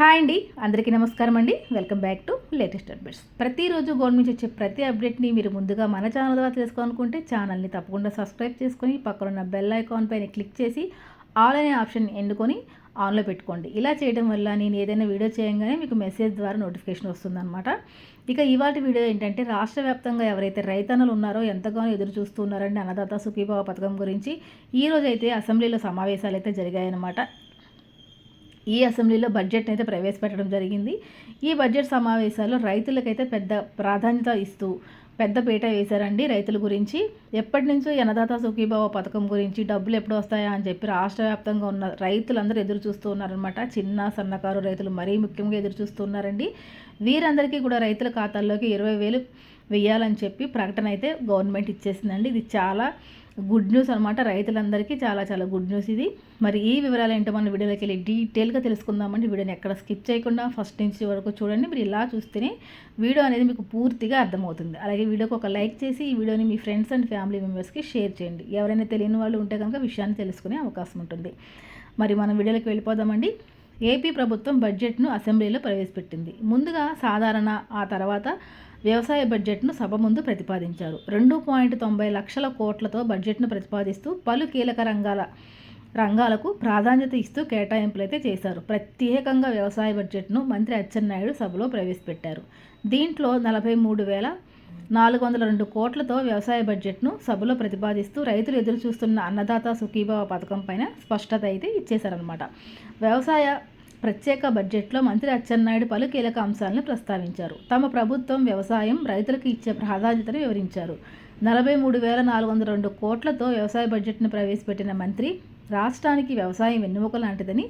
Hi అండి అందరికీ నమస్కారం అండి. Welcome back to latest updates. ప్రతిరోజు గవర్నమెంట్ వచ్చే ప్రతి అప్డేట్ని మీరు ముందుగా మన ఛానల్ ద్వారా తెలుసుకోవాలనుకుంటే ఛానల్ని తప్పకుండా సబ్స్క్రైబ్ చేసుకొని పక్కన బెల్ ఐకాన్ పైన క్లిక్ చేసి ఆల్ అనే ఆప్షన్ ఎన్నుకొని ఆన్లో పెట్టుకోండి. ఇలా చేయడం వల్ల నేను ఏదైనా వీడియో చేయగానే మీకు మెసేజ్ ద్వారా నోటిఫికేషన్ వస్తుందన్నమాట. ఇక ఇవాటి వీడియో ఏంటంటే రాష్ట్ర వ్యాప్తంగా ఎవరైతే రైతన్నలు ఉన్నారో ఎంతగానో ఎదురు చూస్తున్నారండి అన్నదాత సుఖీభావ పథకం గురించి. ఈ అసెంబ్లీలో సమావేశాలు అయితే జరిగాయన్నమాట. ఈ అసెంబ్లీలో బడ్జెట్ని అయితే ప్రవేశపెట్టడం జరిగింది. ఈ బడ్జెట్ సమావేశాల్లో రైతులకైతే పెద్ద ప్రాధాన్యత ఇస్తూ పెద్ద పీట వేశారండి రైతుల గురించి. ఎప్పటి నుంచో అన్నదాత సుఖీభావ పథకం గురించి డబ్బులు ఎప్పుడు వస్తాయా అని చెప్పి రాష్ట్ర వ్యాప్తంగా ఉన్న రైతులందరూ ఎదురు చూస్తూ ఉన్నారనమాట చిన్న సన్నకారు రైతులు మరీ ముఖ్యంగా ఎదురు చూస్తున్నారండి వీరందరికీ కూడా రైతుల ఖాతాల్లోకి ఇరవై వేలు వెయ్యాలని చెప్పి ప్రకటన అయితే గవర్నమెంట్ ఇచ్చేసిందండి. ఇది చాలా గుడ్ న్యూస్ అనమాట రైతులందరికీ చాలా చాలా గుడ్ న్యూస్ ఇది. మరి ఈ వివరాలు ఏంటో మన వీడియోలోకి వెళ్ళి డీటెయిల్గా తెలుసుకుందామండి. వీడియోని ఎక్కడ స్కిప్ చేయకుండా ఫస్ట్ నుంచి వరకు చూడండి. మీరు ఇలా చూస్తేనే వీడియో అనేది మీకు పూర్తిగా అర్థమవుతుంది. అలాగే వీడియోకి ఒక లైక్ చేసి ఈ వీడియోని మీ ఫ్రెండ్స్ అండ్ ఫ్యామిలీ మెంబర్స్కి షేర్ చేయండి. ఎవరైనా తెలియని వాళ్ళు ఉంటే కనుక విషయాన్ని తెలుసుకునే అవకాశం ఉంటుంది. మరి మనం వీడియోలోకి వెళ్ళిపోదామండి. ఏపీ ప్రభుత్వం బడ్జెట్ను అసెంబ్లీలో ప్రవేశపెట్టింది. ముందుగా సాధారణ ఆ తర్వాత వ్యవసాయ బడ్జెట్ను సభ ముందు ప్రతిపాదించారు. రెండు పాయింట్ తొంభై లక్షల కోట్లతో బడ్జెట్ను ప్రతిపాదిస్తూ పలు కీలక రంగాల రంగాలకు ప్రాధాన్యత ఇస్తూ కేటాయింపులు అయితే చేశారు. ప్రత్యేకంగా వ్యవసాయ బడ్జెట్ను మంత్రి అచ్చెన్నాయుడు సభలో ప్రవేశపెట్టారు. దీంట్లో నలభై మూడు వేల నాలుగు వందల రెండు కోట్లతో వ్యవసాయ బడ్జెట్ను సభలో ప్రతిపాదిస్తూ రైతులు ఎదురు చూస్తున్న అన్నదాత సుఖీభావ పథకం పైన స్పష్టత అయితే ఇచ్చేశారనమాట వ్యవసాయ ప్రత్యేక బడ్జెట్లో మంత్రి అచ్చెన్నాయుడు పలు కీలక అంశాలను ప్రస్తావించారు. తమ ప్రభుత్వం వ్యవసాయం రైతులకు ఇచ్చే ప్రాధాన్యతను వివరించారు. నలభై మూడు వేల నాలుగు వందల రెండు కోట్లతో వ్యవసాయ బడ్జెట్ను ప్రవేశపెట్టిన మంత్రి రాష్ట్రానికి వ్యవసాయం వెన్నుముక లాంటిదని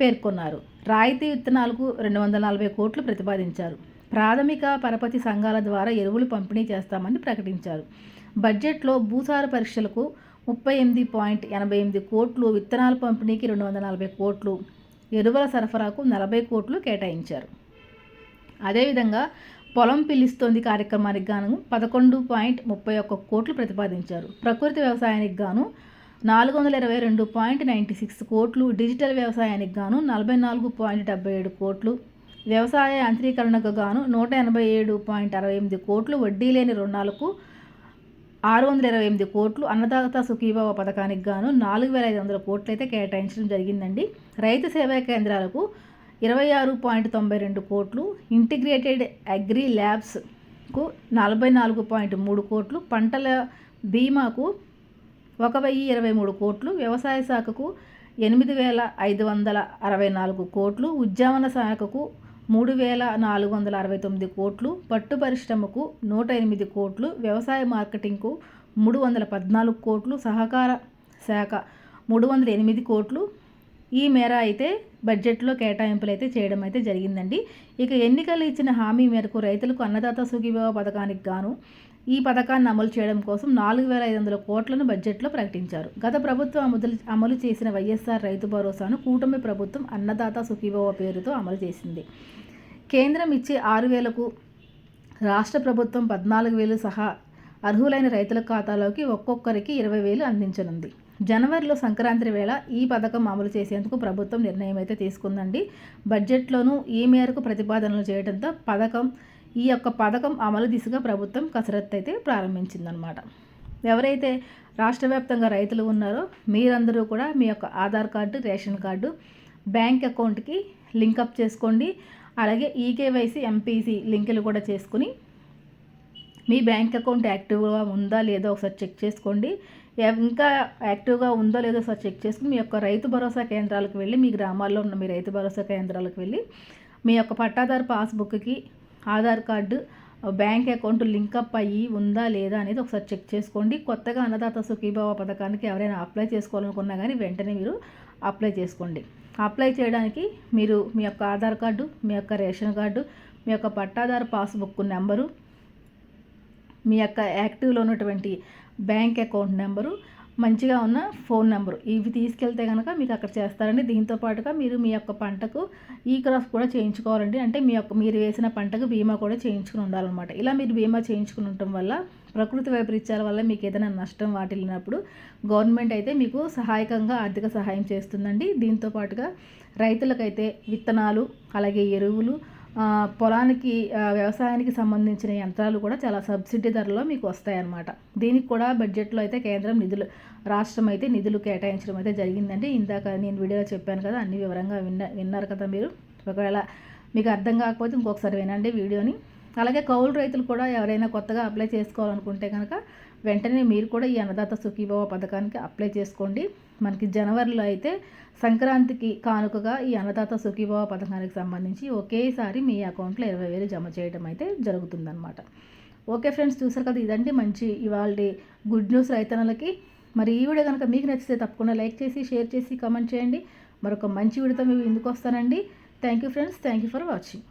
పేర్కొన్నారు. రాయితీ విత్తనాలకు రెండు వందల నలభై కోట్లు ప్రతిపాదించారు. ప్రాథమిక పరపతి సంఘాల ద్వారా ఎరువులు పంపిణీ చేస్తామని ప్రకటించారు. బడ్జెట్లో భూసార పరీక్షలకు ముప్పై ఎనిమిది పాయింట్ ఎనభై ఎనిమిది కోట్లు విత్తనాల పంపిణీకి రెండు వందల నలభై కోట్లు ఎరువుల సరఫరాకు నలభై కోట్లు కేటాయించారు. అదేవిధంగా పొలం పిల్లిస్తోంది కార్యక్రమానికి గాను పదకొండు పాయింట్ ముప్పై ఒక్క కోట్లు ప్రతిపాదించారు. ప్రకృతి వ్యవసాయానికి గాను నాలుగు వందల ఇరవై రెండు పాయింట్ నైంటీ సిక్స్ కోట్లు డిజిటల్ వ్యవసాయానికి గాను నలభై నాలుగు పాయింట్ డెబ్బై ఏడు కోట్లు వ్యవసాయ యాంత్రీకరణకు గాను నూట ఎనభై ఏడు పాయింట్ అరవై ఎనిమిది కోట్లు వడ్డీ లేని రుణాలకు ఆరు వందల ఇరవై ఎనిమిది కోట్లు అన్నదాత సుఖీభావ పథకానికి గాను నాలుగు వేల ఐదు వందల కోట్లు అయితే కేటాయించడం జరిగిందండి. రైతు సేవా కేంద్రాలకు ఇరవై ఆరు పాయింట్ తొంభై రెండు కోట్లు ఇంటిగ్రేటెడ్ అగ్రి ల్యాబ్స్కు నలభై నాలుగు పాయింట్ మూడు కోట్లు పంటల బీమాకు ఒక వెయ్యి ఇరవై మూడు కోట్లు వ్యవసాయ శాఖకు ఎనిమిది వేల ఐదు వందల అరవై నాలుగు కోట్లు ఉద్యానవన శాఖకు మూడు వేల నాలుగు వందల అరవై తొమ్మిది కోట్లు పట్టు పరిశ్రమకు నూట ఎనిమిది కోట్లు వ్యవసాయ మార్కెటింగ్కు మూడు వందల పద్నాలుగు కోట్లు సహకార శాఖ మూడు వందల ఎనిమిది కోట్లు. ఈ మేర అయితే బడ్జెట్లో కేటాయింపులు అయితే చేయడం అయితే జరిగిందండి. ఇక ఎన్నికలు ఇచ్చిన హామీ మేరకు రైతులకు అన్నదాత సుఖీభవ పథకానికి గాను ఈ పథకాన్ని అమలు చేయడం కోసం నాలుగు వేల ఐదు వందల కోట్లను బడ్జెట్లో ప్రకటించారు. గత ప్రభుత్వం అమలు అమలు చేసిన వైఎస్ఆర్ రైతు భరోసాను కూటమి ప్రభుత్వం అన్నదాత సుఖీభవ పేరుతో అమలు చేసింది. కేంద్రం ఇచ్చే ఆరు వేలకు రాష్ట్ర ప్రభుత్వం పద్నాలుగు వేలు సహా అర్హులైన రైతుల ఖాతాలోకి ఒక్కొక్కరికి ఇరవై వేలు అందించనుంది. జనవరిలో సంక్రాంతి వేళ ఈ పథకం అమలు చేసేందుకు ప్రభుత్వం నిర్ణయం అయితే తీసుకుందండి. బడ్జెట్లోనూ ఈ మేరకు ప్రతిపాదనలు చేయడంతో పథకం ఈ యొక్క పథకం అమలు దిశగా ప్రభుత్వం కసరత్తు అయితే ప్రారంభించిందనమాట ఎవరైతే రాష్ట్ర వ్యాప్తంగా రైతులు ఉన్నారో మీరందరూ కూడా మీ యొక్క Aadhaar card ration card bank అకౌంట్కి లింకప్ చేసుకోండి. అలాగే ఈకేవైసీ ఎంపీసీ లింకులు కూడా చేసుకుని మీ బ్యాంక్ అకౌంట్ యాక్టివ్గా ఉందా లేదో ఒకసారి చెక్ చేసుకోండి. ఇంకా యాక్టివ్గా ఉందో లేదో ఒకసారి చెక్ చేసుకుని మీ యొక్క రైతు భరోసా కేంద్రాలకు వెళ్ళి మీ గ్రామాల్లో ఉన్న మీ రైతు భరోసా కేంద్రాలకు వెళ్ళి మీ యొక్క పట్టాదారు పాస్బుక్కి Aadhaar card bank account link up అయ్యి ఉందా లేదా అనేది ఒకసారి చెక్ చేసుకోండి. కొత్తగా అన్నదాత సుఖీభావ పథకానికి ఎవరైనా అప్లై చేసుకోవాలనుకున్నా కానీ వెంటనే మీరు అప్లై చేసుకోండి. అప్లై చేయడానికి మీరు మీ యొక్క ఆధార్ కార్డు మీ యొక్క రేషన్ కార్డు మీ యొక్క పట్టాదారు పాస్బుక్ నెంబరు మీ యొక్క యాక్టివ్లో ఉన్నటువంటి బ్యాంక్ అకౌంట్ నెంబరు మంచిగా ఉన్న ఫోన్ నెంబరు. ఇవి తీసుకెళ్తే కనుక మీకు అక్కడ చేస్తారండి. దీంతో పాటుగా మీరు మీ యొక్క పంటకు ఈ క్రాస్ కూడా చేయించుకోవాలండి. అంటే మీ యొక్క మీరు వేసిన పంటకు బీమా కూడా చేయించుకుని ఉండాలన్నమాట. ఇలా మీరు బీమా చేయించుకుని ఉండటం వల్ల ప్రకృతి వైపరీత్యాల వల్ల మీకు ఏదైనా నష్టం వాటిల్లినప్పుడు గవర్నమెంట్ అయితే మీకు సహాయకంగా ఆర్థిక సహాయం చేస్తుందండి. దీంతో పాటుగా రైతులకైతే విత్తనాలు అలాగే ఎరువులు పొలానికి వ్యవసాయానికి సంబంధించిన యంత్రాలు కూడా చాలా సబ్సిడీ ధరలో మీకు వస్తాయన్నమాట. దీనికి కూడా బడ్జెట్లో అయితే కేంద్రం నిధులు రాష్ట్రం అయితే నిధులు కేటాయించడం అయితే జరిగిందండి. ఇందాక నేను వీడియోలో చెప్పాను కదా అన్ని వివరంగా విన్న విన్నారు కదా మీరు. ఒకవేళ మీకు అర్థం కాకపోతే ఇంకొకసారి వినండి వీడియోని. అలాగే కౌలు రైతులు కూడా ఎవరైనా కొత్తగా అప్లై చేసుకోవాలనుకుంటే కనుక వెంటనే మీరు కూడా ఈ అన్నదాత సుఖీభవ పథకానికి అప్లై చేసుకోండి. మనకి జనవరిలో అయితే సంక్రాంతికి కానుకగా ఈ అన్నదాత సుఖీభవ పథకానికి సంబంధించి ఒకేసారి మీ అకౌంట్లో ఇరవై వేలు జమ చేయడం అయితే జరుగుతుందన్నమాట. ఓకే ఫ్రెండ్స్ చూసారు కదా ఇదండి మంచి ఇవాళ గుడ్ న్యూస్ రైతన్నలకి. మరి ఈ వీడియో కనుక మీకు నచ్చితే తప్పకుండా లైక్ చేసి షేర్ చేసి కామెంట్ చేయండి. మరొక మంచి వీడియోతో మేము ఎందుకు వస్తానండి. Thank you friends thank you for watching.